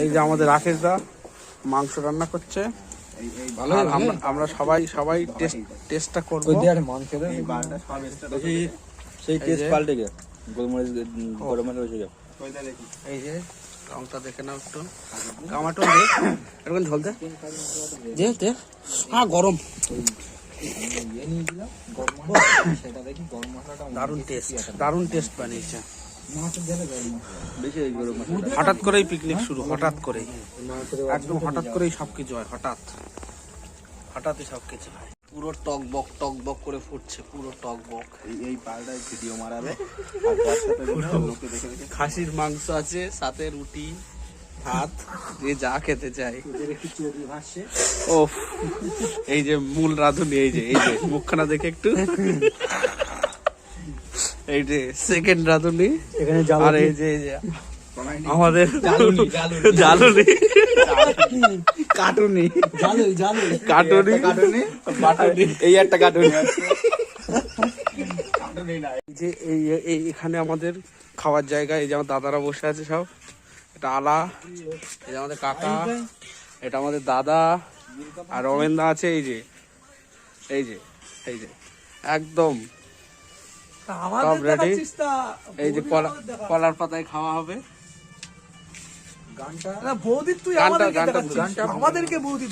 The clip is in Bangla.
এই যে আমাদের রাকেশ দা মাংস রান্না করছে আর আমরা আমরা সবাই সবাই টেস্ট টেস্টটা করব সেই এই টেস্ট পাল্টে গে গোলমরিচ গরমে রয়েছে গে এই যে রংটা দেখে নাও একটু টমাটো দে এরকম ঝোল দে দে দে হ্যাঁ গরম দারুণ টেস্ট দারুণ টেস্ট বানিয়েছে হঠাৎ করেই পিকনিক শুরু হঠাৎ করেই। একদম হঠাৎ করেই সবকিছু হয় হঠাৎ। হঠাৎই সবকিছু হয়। পুরো টক বক টক বক করে ফুটছে পুরো টক বক এই এই পালটায় ভিডিও মারাবে। খাসির মাংস আছে সাথে রুটি ভাত যে যা খেতে চাই ও এই যে মূল রাঁধুনি এই যে এই যে মুখখানা দেখে একটু। এই যে সেকেন্ড রাঁধুনি এখানে আর এই যে এই যে আমাদের কাটুনি। কাটুনি। বাটুনি এই একটা কার্টুন এই যে এই এই এখানে আমাদের খাওয়ার জায়গা এই যে আমার দাদারা বসে আছে সব। এটা আলা এই যে আমাদের কাকা এটা আমাদের দাদা আর রমেনদা আছে এই যে এই যে এই যে একদম। সব রেডি এই যে কলা কলার পাতায় খাওয়া হবে। বৌদি তুই গানটা আমাদেরকে বৌদি